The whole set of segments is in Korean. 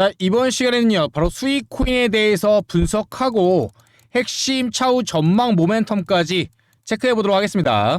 자, 이번 시간에는요, 바로 수익 코인에 대해서 분석하고 핵심 차후 전망 모멘텀까지 체크해 보도록 하겠습니다.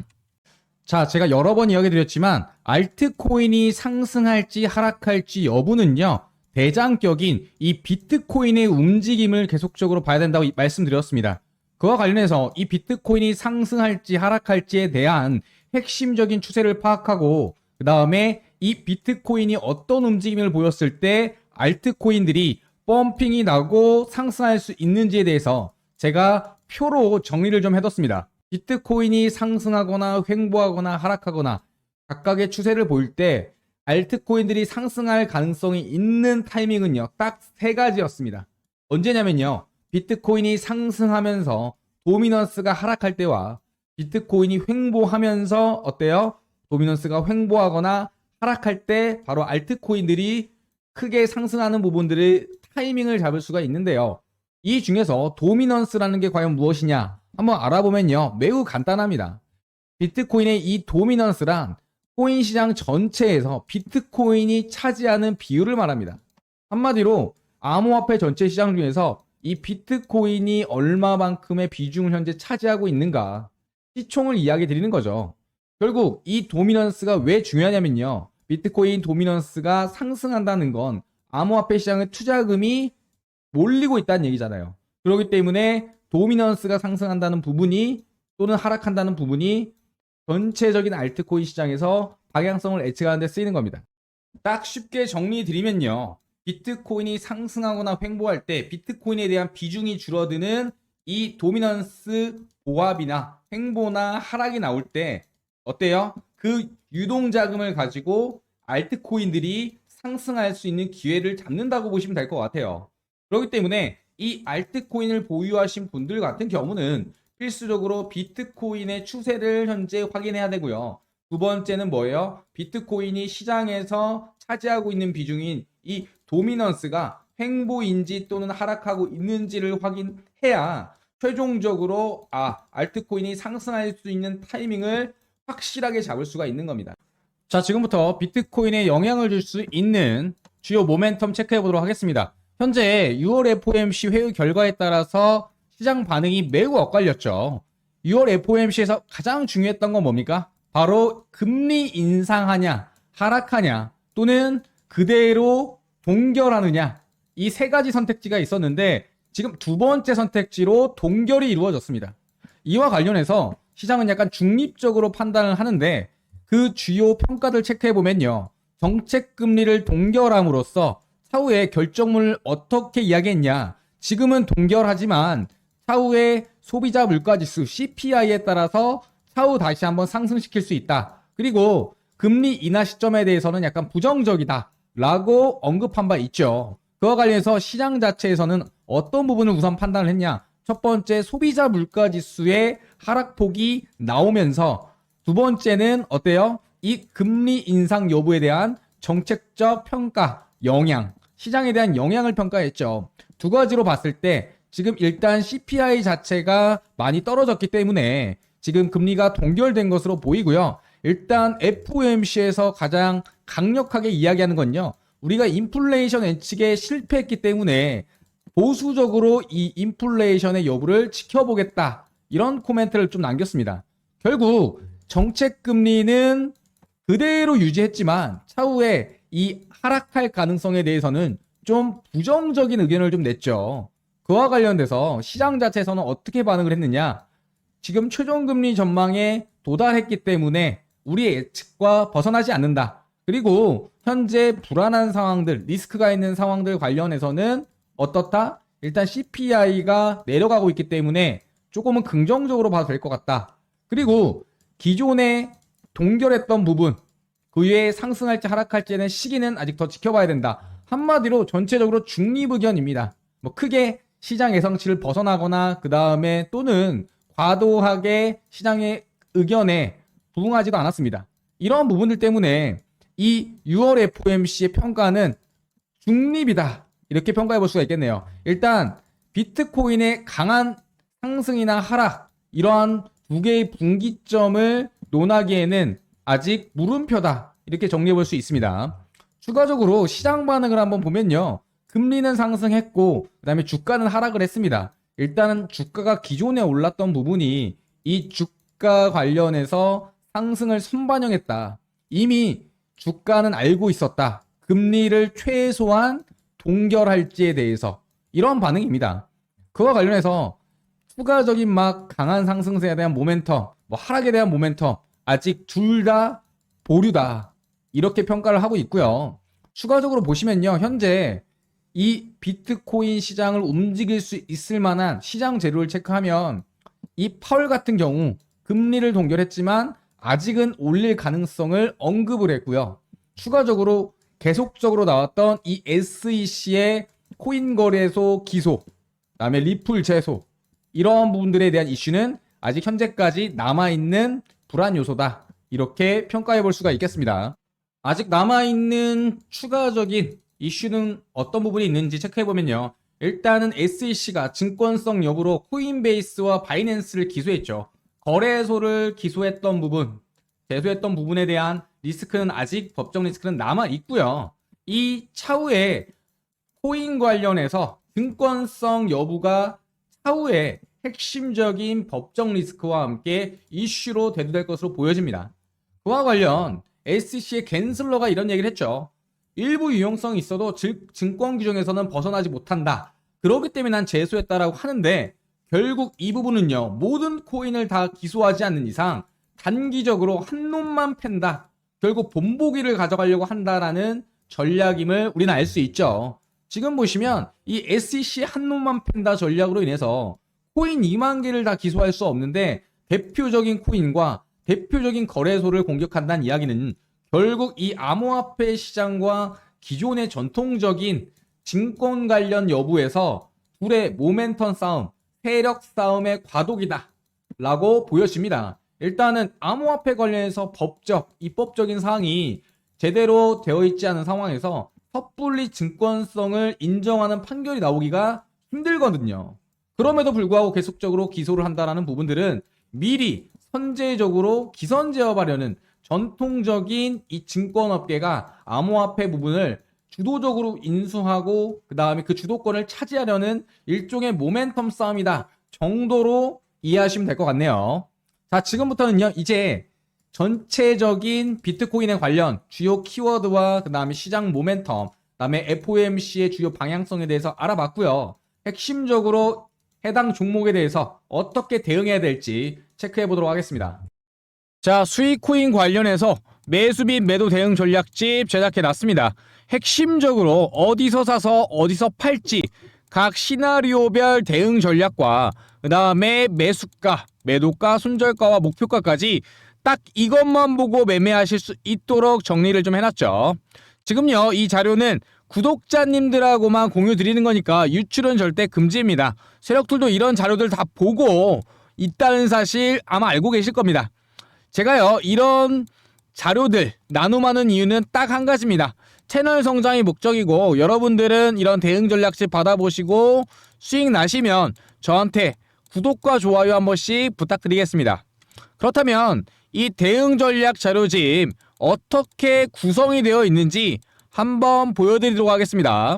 자, 제가 여러 번 이야기 드렸지만 알트코인이 상승할지 하락할지 여부는요. 대장격인 이 비트코인의 움직임을 계속적으로 봐야 된다고 이- 말씀드렸습니다. 그와 관련해서 이 비트코인이 상승할지 하락할지에 대한 핵심적인 추세를 파악하고 그 다음에 이 비트코인이 어떤 움직임을 보였을 때 알트코인들이 펌핑이 나고 상승할 수 있는지에 대해서 제가 표로 정리를 좀 해뒀습니다. 비트코인이 상승하거나 횡보하거나 하락하거나 각각의 추세를 보일 때 알트코인들이 상승할 가능성이 있는 타이밍은요, 딱 세 가지였습니다. 언제냐면요, 비트코인이 상승하면서 도미넌스가 하락할 때와 비트코인이 횡보하면서 어때요? 도미넌스가 횡보하거나 하락할 때 바로 알트코인들이 크게 상승하는 부분들의 타이밍을 잡을 수가 있는데요. 이 중에서 도미넌스라는 게 과연 무엇이냐? 한번 알아보면요. 매우 간단합니다. 비트코인의 이 도미넌스란 코인 시장 전체에서 비트코인이 차지하는 비율을 말합니다. 한마디로 암호화폐 전체 시장 중에서 이 비트코인이 얼마만큼의 비중을 현재 차지하고 있는가 시총을 이야기 드리는 거죠. 결국 이 도미넌스가 왜 중요하냐면요. 비트코인 도미넌스가 상승한다는 건 암호화폐 시장의 투자금이 몰리고 있다는 얘기잖아요. 그렇기 때문에 도미넌스가 상승한다는 부분이 또는 하락한다는 부분이 전체적인 알트코인 시장에서 방향성을 예측하는 데 쓰이는 겁니다. 딱 쉽게 정리 드리면요. 비트코인이 상승하거나 횡보할 때 비트코인에 대한 비중이 줄어드는 이 도미넌스 보합이나 횡보나 하락이 나올 때 어때요? 그 유동 자금을 가지고 알트코인들이 상승할 수 있는 기회를 잡는다고 보시면 될 것 같아요. 그렇기 때문에 이 알트코인을 보유하신 분들 같은 경우는 필수적으로 비트코인의 추세를 현재 확인해야 되고요. 두 번째는 뭐예요? 비트코인이 시장에서 차지하고 있는 비중인 이 도미넌스가 횡보인지 또는 하락하고 있는지를 확인해야 최종적으로 아 알트코인이 상승할 수 있는 타이밍을 확실하게 잡을 수가 있는 겁니다. 자 지금부터 비트코인에 영향을 줄 수 있는 주요 모멘텀 체크해 보도록 하겠습니다. 현재 6월 FOMC 회의 결과에 따라서 시장 반응이 매우 엇갈렸죠. 6월 FOMC에서 가장 중요했던 건 뭡니까? 바로 금리 인상하냐, 하락하냐, 또는 그대로 동결하느냐. 이 세 가지 선택지가 있었는데 지금 두 번째 선택지로 동결이 이루어졌습니다. 이와 관련해서 시장은 약간 중립적으로 판단을 하는데 그 주요 평가들 체크해 보면요. 정책 금리를 동결함으로써 차후에 결정문을 어떻게 이야기했냐. 지금은 동결하지만 차후에 소비자 물가지수 CPI에 따라서 차후 다시 한번 상승시킬 수 있다. 그리고 금리 인하 시점에 대해서는 약간 부정적이다. 라고 언급한 바 있죠. 그와 관련해서 시장 자체에서는 어떤 부분을 우선 판단을 했냐. 첫 번째 소비자 물가 지수의 하락폭이 나오면서 두 번째는 어때요? 이 금리 인상 여부에 대한 정책적 평가, 영향, 시장에 대한 영향을 평가했죠. 두 가지로 봤을 때 지금 일단 CPI 자체가 많이 떨어졌기 때문에 지금 금리가 동결된 것으로 보이고요. 일단 FOMC에서 가장 강력하게 이야기하는 건요. 우리가 인플레이션 예측에 실패했기 때문에 보수적으로 이 인플레이션의 여부를 지켜보겠다. 이런 코멘트를 좀 남겼습니다. 결국 정책 금리는 그대로 유지했지만 차후에 이 하락할 가능성에 대해서는 좀 부정적인 의견을 좀 냈죠. 그와 관련돼서 시장 자체에서는 어떻게 반응을 했느냐? 지금 최종 금리 전망에 도달했기 때문에 우리의 예측과 벗어나지 않는다. 그리고 현재 불안한 상황들, 리스크가 있는 상황들 관련해서는 어떻다? 일단 CPI가 내려가고 있기 때문에 조금은 긍정적으로 봐도 될 것 같다. 그리고 기존에 동결했던 부분, 그 외에 상승할지 하락할지는 시기는 아직 더 지켜봐야 된다. 한마디로 전체적으로 중립 의견입니다. 뭐 크게 시장 예상치를 벗어나거나 그 다음에 또는 과도하게 시장의 의견에 부응하지도 않았습니다. 이런 부분들 때문에 이 6월 FOMC의 평가는 중립이다. 이렇게 평가해 볼 수가 있겠네요. 일단 비트코인의 강한 상승이나 하락 이러한 두 개의 분기점을 논하기에는 아직 물음표다. 이렇게 정리해 볼 수 있습니다. 추가적으로 시장 반응을 한번 보면요. 금리는 상승했고 그다음에 주가는 하락을 했습니다. 일단은 주가가 기존에 올랐던 부분이 이 주가 관련해서 상승을 선반영했다. 이미 주가는 알고 있었다. 금리를 최소한 동결할지에 대해서 이런 반응입니다. 그와 관련해서 추가적인 막 강한 상승세에 대한 모멘텀, 뭐 하락에 대한 모멘텀 아직 둘 다 보류다. 이렇게 평가를 하고 있고요. 추가적으로 보시면요. 현재 이 비트코인 시장을 움직일 수 있을 만한 시장 재료를 체크하면 이 파월 같은 경우 금리를 동결했지만 아직은 올릴 가능성을 언급을 했고요. 추가적으로 계속적으로 나왔던 이 SEC의 코인 거래소 기소, 그다음에 리플 제소 이러한 부분들에 대한 이슈는 아직 현재까지 남아 있는 불안 요소다. 이렇게 평가해 볼 수가 있겠습니다. 아직 남아 있는 추가적인 이슈는 어떤 부분이 있는지 체크해 보면요. 일단은 SEC가 증권성 여부로 코인베이스와 바이낸스를 기소했죠. 거래소를 기소했던 부분, 제소했던 부분에 대한 리스크는 아직 법적 리스크는 남아 있고요. 이 차후에 코인 관련해서 증권성 여부가 차후에 핵심적인 법적 리스크와 함께 이슈로 대두될 것으로 보여집니다. 그와 관련 SEC의 겐슬러가 이런 얘기를 했죠. 일부 유용성이 있어도 질- 증권 규정에서는 벗어나지 못한다. 그렇기 때문에 난 제소했다라고 하는데 결국 이 부분은요. 모든 코인을 다 기소하지 않는 이상 단기적으로 한 놈만 팬다. 결국 본보기를 가져가려고 한다라는 전략임을 우리는 알 수 있죠. 지금 보시면 이 SEC 한 놈만 팬다 전략으로 인해서 코인 2만 개를 다 기소할 수 없는데 대표적인 코인과 대표적인 거래소를 공격한다는 이야기는 결국 이 암호화폐 시장과 기존의 전통적인 증권 관련 여부에서 둘의 모멘텀 싸움, 세력 싸움의 과도기다. 라고 보여집니다. 일단은 암호화폐 관련해서 법적, 입법적인 사항이 제대로 되어 있지 않은 상황에서 섣불리 증권성을 인정하는 판결이 나오기가 힘들거든요. 그럼에도 불구하고 계속적으로 기소를 한다라는 부분들은 미리 선제적으로 기선 제압하려는 전통적인 이 증권업계가 암호화폐 부분을 주도적으로 인수하고 그 다음에 그 주도권을 차지하려는 일종의 모멘텀 싸움이다 정도로 이해하시면 될 것 같네요. 자 지금부터는요 이제 전체적인 비트코인에 관련 주요 키워드와 그 다음에 시장 모멘텀, 그 다음에 FOMC의 주요 방향성에 대해서 알아봤고요. 핵심적으로 해당 종목에 대해서 어떻게 대응해야 될지 체크해 보도록 하겠습니다. 자, 수익코인 관련해서 매수 및 매도 대응 전략집 제작해 놨습니다. 핵심적으로 어디서 사서 어디서 팔지 각 시나리오별 대응 전략과 그 다음에 매수가, 매도가, 손절가와 목표가까지 딱 이것만 보고 매매하실 수 있도록 정리를 좀 해놨죠. 지금요, 이 자료는 구독자님들하고만 공유 드리는 거니까 유출은 절대 금지입니다. 세력들도 이런 자료들 다 보고 있다는 사실 아마 알고 계실 겁니다. 제가요, 이런 자료들 나눔하는 이유는 딱 한 가지입니다. 채널 성장이 목적이고 여러분들은 이런 대응 전략집 받아보시고 수익 나시면 저한테 구독과 좋아요 한 번씩 부탁드리겠습니다. 그렇다면 이 대응 전략 자료집 어떻게 구성이 되어 있는지 한번 보여드리도록 하겠습니다.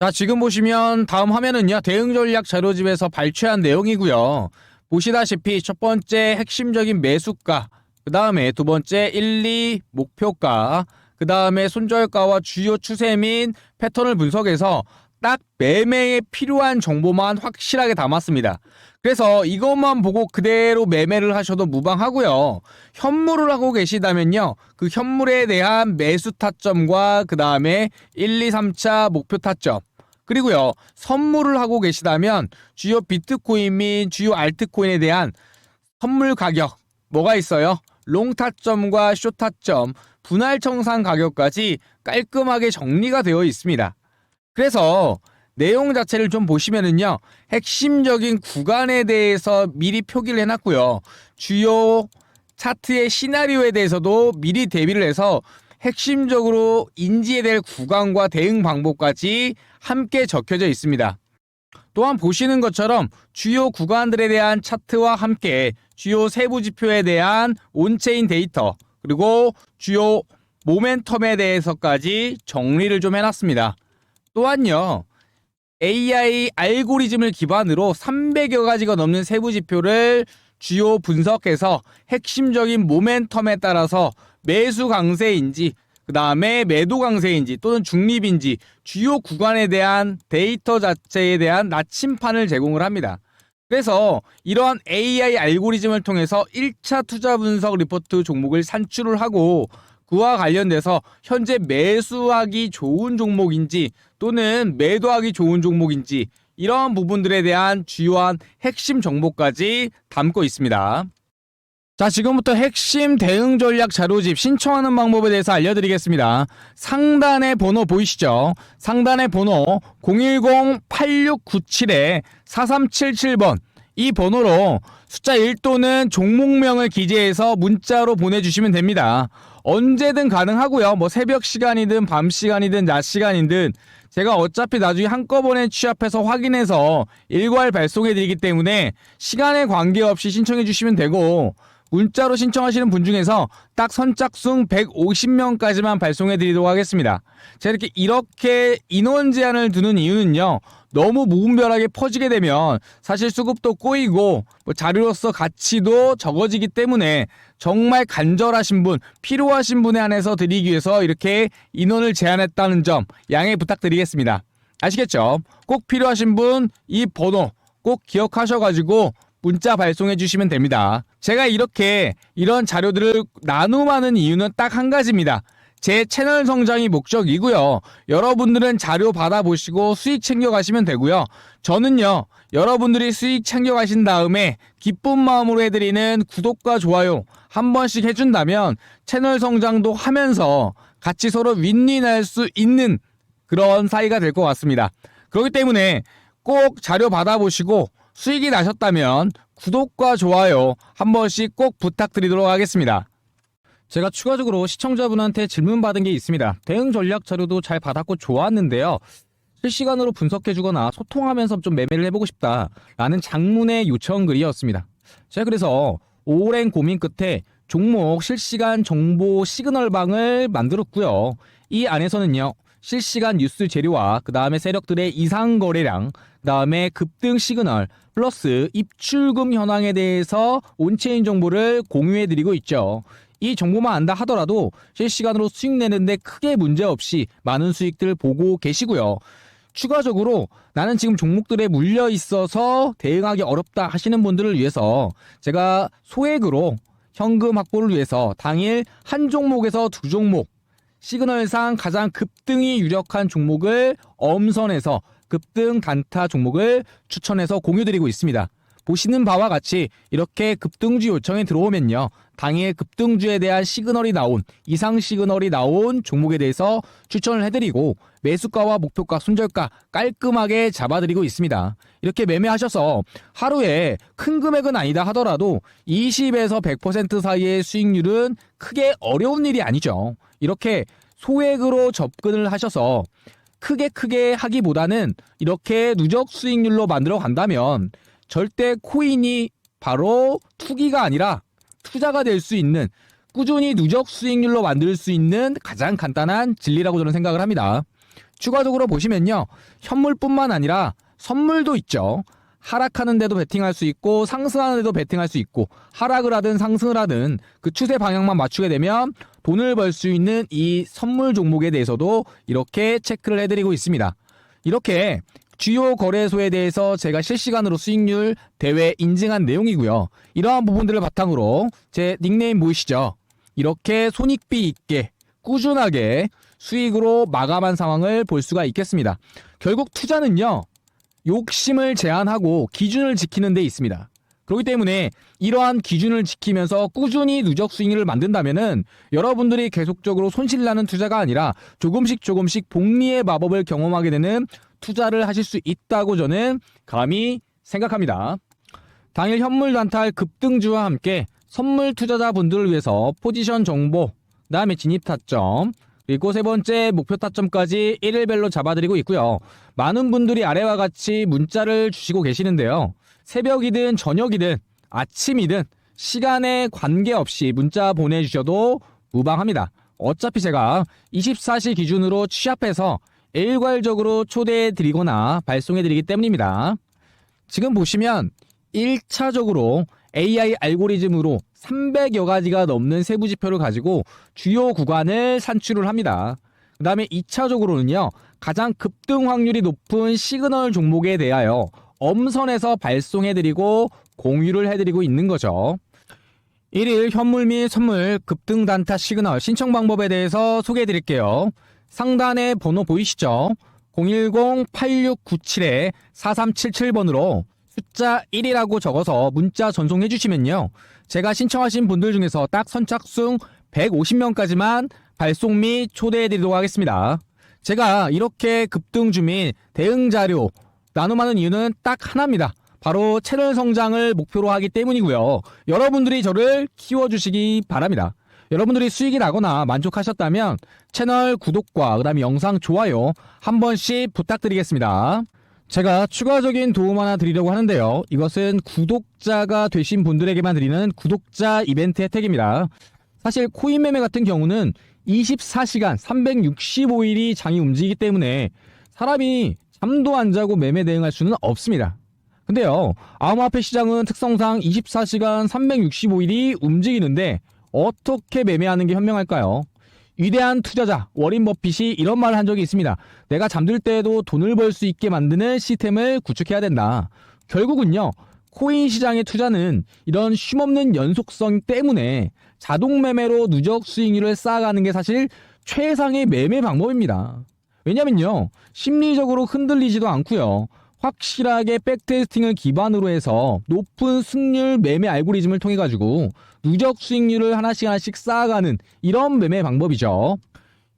자, 지금 보시면 다음 화면은요, 대응 전략 자료집에서 발췌한 내용이고요. 보시다시피 첫 번째 핵심적인 매수가, 그 다음에 두 번째 1, 2 목표가, 그 다음에 손절가와 주요 추세 및 패턴을 분석해서 딱 매매에 필요한 정보만 확실하게 담았습니다. 그래서 이것만 보고 그대로 매매를 하셔도 무방하고요. 현물을 하고 계시다면요. 그 현물에 대한 매수 타점과 그 다음에 1, 2, 3차 목표 타점. 그리고요. 선물을 하고 계시다면 주요 비트코인 및 주요 알트코인에 대한 선물 가격 뭐가 있어요? 롱 타점과 쇼 타점, 분할 청산 가격까지 깔끔하게 정리가 되어 있습니다. 그래서 내용 자체를 좀 보시면은요. 핵심적인 구간에 대해서 미리 표기를 해놨고요. 주요 차트의 시나리오에 대해서도 미리 대비를 해서 핵심적으로 인지해야 될 구간과 대응 방법까지 함께 적혀져 있습니다. 또한 보시는 것처럼 주요 구간들에 대한 차트와 함께 주요 세부 지표에 대한 온체인 데이터 그리고 주요 모멘텀에 대해서까지 정리를 좀 해놨습니다. 또한요. AI 알고리즘을 기반으로 300여 가지가 넘는 세부 지표를 주요 분석해서 핵심적인 모멘텀에 따라서 매수 강세인지 그 다음에 매도 강세인지 또는 중립인지 주요 구간에 대한 데이터 자체에 대한 나침판을 제공을 합니다. 그래서 이러한 AI 알고리즘을 통해서 1차 투자 분석 리포트 종목을 산출을 하고 그와 관련돼서 현재 매수하기 좋은 종목인지 또는 매도하기 좋은 종목인지 이러한 부분들에 대한 주요한 핵심 정보까지 담고 있습니다. 자, 지금부터 핵심 대응 전략 자료집 신청하는 방법에 대해서 알려드리겠습니다. 상단의 번호 보이시죠? 상단의 번호 010-8697-4377번 이 번호로 숫자 1 또는 종목명을 기재해서 문자로 보내주시면 됩니다. 언제든 가능하고요. 뭐 새벽 시간이든 밤 시간이든 낮 시간이든 제가 어차피 나중에 한꺼번에 취합해서 확인해서 일괄 발송해드리기 때문에 시간에 관계없이 신청해 주시면 되고 문자로 신청하시는 분 중에서 딱 선착순 150명까지만 발송해 드리도록 하겠습니다. 제가 이렇게 이렇게 인원 제한을 두는 이유는요. 너무 무분별하게 퍼지게 되면 사실 수급도 꼬이고 뭐 자료로서 가치도 적어지기 때문에 정말 간절하신 분, 필요하신 분에 한해서 드리기 위해서 이렇게 인원을 제한했다는 점 양해 부탁드리겠습니다. 아시겠죠? 꼭 필요하신 분 이 번호 꼭 기억하셔가지고 문자 발송해 주시면 됩니다. 제가 이렇게 이런 자료들을 나눔하는 이유는 딱 한 가지입니다. 제 채널 성장이 목적이고요. 여러분들은 자료 받아보시고 수익 챙겨가시면 되고요. 저는요, 여러분들이 수익 챙겨가신 다음에 기쁜 마음으로 해드리는 구독과 좋아요 한 번씩 해준다면 채널 성장도 하면서 같이 서로 윈윈할 수 있는 그런 사이가 될 것 같습니다. 그렇기 때문에 꼭 자료 받아보시고 수익이 나셨다면 구독과 좋아요 한 번씩 꼭 부탁드리도록 하겠습니다. 제가 추가적으로 시청자분한테 질문 받은 게 있습니다. 대응 전략 자료도 잘 받았고 좋았는데요. 실시간으로 분석해주거나 소통하면서 좀 매매를 해보고 싶다라는 장문의 요청 글이었습니다. 제가 그래서 오랜 고민 끝에 종목 실시간 정보 시그널방을 만들었고요. 이 안에서는요. 실시간 뉴스 재료와 그 다음에 세력들의 이상 거래량, 그 다음에 급등 시그널, 플러스 입출금 현황에 대해서 온체인 정보를 공유해드리고 있죠. 이 정보만 안다 하더라도 실시간으로 수익 내는데 크게 문제 없이 많은 수익들 보고 계시고요. 추가적으로 나는 지금 종목들에 물려 있어서 대응하기 어렵다 하시는 분들을 위해서 제가 소액으로 현금 확보를 위해서 당일 한 종목에서 두 종목 시그널상 가장 급등이 유력한 종목을 엄선해서 급등 단타 종목을 추천해서 공유드리고 있습니다. 보시는 바와 같이 이렇게 급등주 요청이 들어오면요. 당일 급등주에 대한 시그널이 나온 이상 시그널이 나온 종목에 대해서 추천을 해드리고 매수가와 목표가 손절가 깔끔하게 잡아드리고 있습니다. 이렇게 매매하셔서 하루에 큰 금액은 아니다 하더라도 20에서 100% 사이의 수익률은 크게 어려운 일이 아니죠. 이렇게 소액으로 접근을 하셔서 크게 크게 하기보다는 이렇게 누적 수익률로 만들어 간다면 절대 코인이 바로 투기가 아니라 투자가 될 수 있는 꾸준히 누적 수익률로 만들 수 있는 가장 간단한 진리라고 저는 생각을 합니다. 추가적으로 보시면요. 현물뿐만 아니라 선물도 있죠. 하락하는데도 베팅할 수 있고 상승하는데도 베팅할 수 있고 하락을 하든 상승을 하든 그 추세 방향만 맞추게 되면 돈을 벌 수 있는 이 선물 종목에 대해서도 이렇게 체크를 해드리고 있습니다. 이렇게 주요 거래소에 대해서 제가 실시간으로 수익률 대회 인증한 내용이고요. 이러한 부분들을 바탕으로 제 닉네임 보이시죠? 이렇게 손익비 있게 꾸준하게 수익으로 마감한 상황을 볼 수가 있겠습니다. 결국 투자는요. 욕심을 제한하고 기준을 지키는 데 있습니다. 그렇기 때문에 이러한 기준을 지키면서 꾸준히 누적 수익률을 만든다면은 여러분들이 계속적으로 손실나는 투자가 아니라 조금씩 조금씩 복리의 마법을 경험하게 되는 투자를 하실 수 있다고 저는 감히 생각합니다. 당일 현물 단탈 급등주와 함께 선물 투자자분들을 위해서 포지션 정보, 그다음에 진입 타점, 그리고 세 번째 목표 타점까지 일일별로 잡아드리고 있고요. 많은 분들이 아래와 같이 문자를 주시고 계시는데요. 새벽이든 저녁이든 아침이든 시간에 관계없이 문자 보내주셔도 무방합니다. 어차피 제가 24시 기준으로 취합해서 일괄적으로 초대해 드리거나 발송해 드리기 때문입니다. 지금 보시면 1차적으로 AI 알고리즘으로 300여 가지가 넘는 세부 지표를 가지고 주요 구간을 산출을 합니다. 그 다음에 2차적으로는요, 가장 급등 확률이 높은 시그널 종목에 대하여 엄선해서 발송해드리고 공유를 해드리고 있는 거죠. 1일 현물 및 선물 급등 단타 시그널 신청 방법에 대해서 소개해 드릴게요. 상단에 번호 보이시죠? 010-8697-4377번으로 숫자 1이라고 적어서 문자 전송해 주시면요. 제가 신청하신 분들 중에서 딱 선착순 150명까지만 발송 및 초대해 드리도록 하겠습니다. 제가 이렇게 급등 주민 대응 자료 나눔하는 이유는 딱 하나입니다. 바로 채널 성장을 목표로 하기 때문이고요. 여러분들이 저를 키워주시기 바랍니다. 여러분들이 수익이 나거나 만족하셨다면 채널 구독과 그다음에 영상 좋아요 한 번씩 부탁드리겠습니다. 제가 추가적인 도움 하나 드리려고 하는데요. 이것은 구독자가 되신 분들에게만 드리는 구독자 이벤트 혜택입니다. 사실 코인 매매 같은 경우는 24시간 365일이 장이 움직이기 때문에 사람이 잠도 안 자고 매매 대응할 수는 없습니다. 근데요, 암호화폐 시장은 특성상 24시간 365일이 움직이는데 어떻게 매매하는 게 현명할까요? 위대한 투자자 워린 버핏이 이런 말을 한 적이 있습니다. 내가 잠들 때에도 돈을 벌 수 있게 만드는 시스템을 구축해야 된다. 결국은요, 코인 시장의 투자는 이런 쉼없는 연속성 때문에 자동 매매로 누적 수익률을 쌓아가는 게 사실 최상의 매매 방법입니다. 왜냐면요, 심리적으로 흔들리지도 않고요. 확실하게 백테스팅을 기반으로 해서 높은 승률 매매 알고리즘을 통해 가지고 누적 수익률을 하나씩 하나씩 쌓아가는 이런 매매 방법이죠.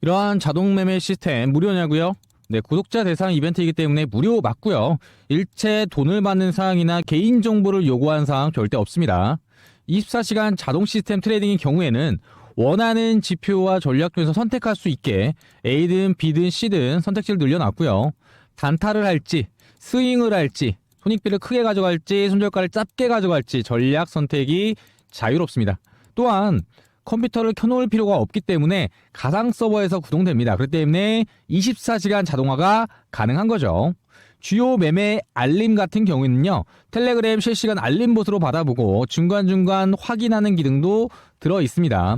이러한 자동 매매 시스템 무료냐고요? 네, 구독자 대상 이벤트이기 때문에 무료 맞고요. 일체 돈을 받는 사항이나 개인 정보를 요구한 사항 절대 없습니다. 24시간 자동 시스템 트레이딩의 경우에는 원하는 지표와 전략 중에서 선택할 수 있게 A든 B든 C든 선택지를 늘려놨고요. 단타를 할지 스윙을 할지 손익비를 크게 가져갈지 손절가를 짧게 가져갈지 전략 선택이 자유롭습니다. 또한 컴퓨터를 켜놓을 필요가 없기 때문에 가상 서버에서 구동됩니다. 그렇기 때문에 24시간 자동화가 가능한 거죠. 주요 매매 알림 같은 경우에는요, 텔레그램 실시간 알림 봇으로 받아보고 중간중간 확인하는 기능도 들어 있습니다.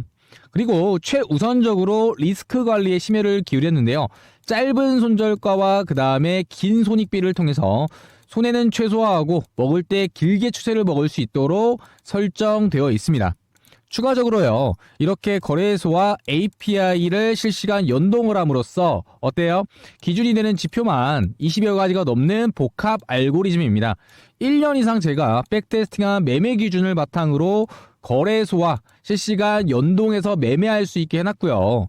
그리고 최우선적으로 리스크 관리에 심혈을 기울였는데요. 짧은 손절가와 그 다음에 긴 손익비를 통해서 손해는 최소화하고 먹을 때 길게 추세를 먹을 수 있도록 설정되어 있습니다. 추가적으로요, 이렇게 거래소와 API를 실시간 연동을 함으로써 어때요? 기준이 되는 지표만 20여 가지가 넘는 복합 알고리즘입니다. 1년 이상 제가 백테스팅한 매매 기준을 바탕으로 거래소와 실시간 연동해서 매매할 수 있게 해놨고요.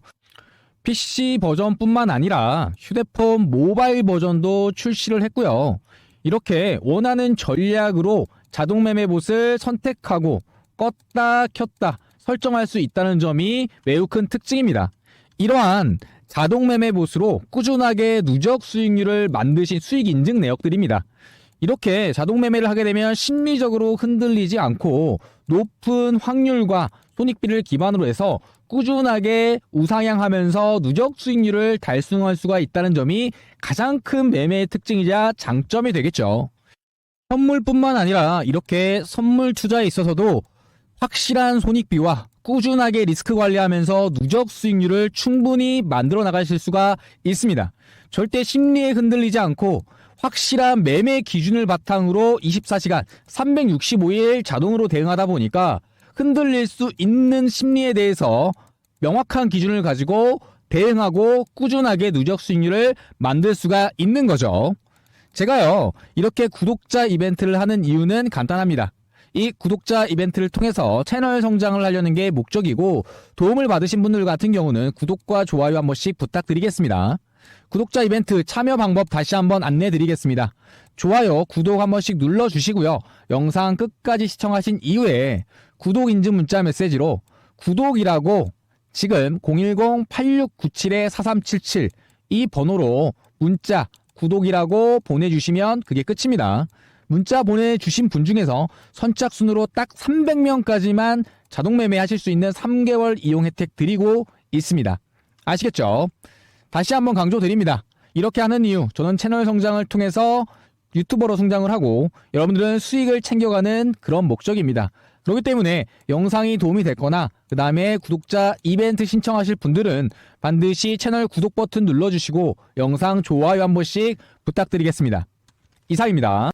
PC 버전뿐만 아니라 휴대폰 모바일 버전도 출시를 했고요. 이렇게 원하는 전략으로 자동 매매 봇을 선택하고 껐다 켰다 설정할 수 있다는 점이 매우 큰 특징입니다. 이러한 자동 매매 봇으로 꾸준하게 누적 수익률을 만드신 수익 인증 내역들입니다. 이렇게 자동 매매를 하게 되면 심리적으로 흔들리지 않고 높은 확률과 손익비를 기반으로 해서 꾸준하게 우상향하면서 누적 수익률을 달성할 수가 있다는 점이 가장 큰 매매의 특징이자 장점이 되겠죠. 선물뿐만 아니라 이렇게 선물 투자에 있어서도 확실한 손익비와 꾸준하게 리스크 관리하면서 누적 수익률을 충분히 만들어 나가실 수가 있습니다. 절대 심리에 흔들리지 않고 확실한 매매 기준을 바탕으로 24시간 365일 자동으로 대응하다 보니까 흔들릴 수 있는 심리에 대해서 명확한 기준을 가지고 대응하고 꾸준하게 누적 수익률을 만들 수가 있는 거죠. 제가요, 이렇게 구독자 이벤트를 하는 이유는 간단합니다. 이 구독자 이벤트를 통해서 채널 성장을 하려는 게 목적이고 도움을 받으신 분들 같은 경우는 구독과 좋아요 한 번씩 부탁드리겠습니다. 구독자 이벤트 참여 방법 다시 한번 안내 드리겠습니다. 좋아요, 구독 한 번씩 눌러주시고요. 영상 끝까지 시청하신 이후에 구독 인증 문자 메시지로 구독이라고 지금 010-8697-4377 이 번호로 문자 구독이라고 보내주시면 그게 끝입니다. 문자 보내주신 분 중에서 선착순으로 딱 300명까지만 자동 매매하실 수 있는 3개월 이용 혜택 드리고 있습니다. 아시겠죠? 다시 한번 강조드립니다. 이렇게 하는 이유, 저는 채널 성장을 통해서 유튜버로 성장을 하고 여러분들은 수익을 챙겨가는 그런 목적입니다. 그렇기 때문에 영상이 도움이 됐거나 그 다음에 구독자 이벤트 신청하실 분들은 반드시 채널 구독 버튼 눌러주시고 영상 좋아요 한 번씩 부탁드리겠습니다. 이상입니다.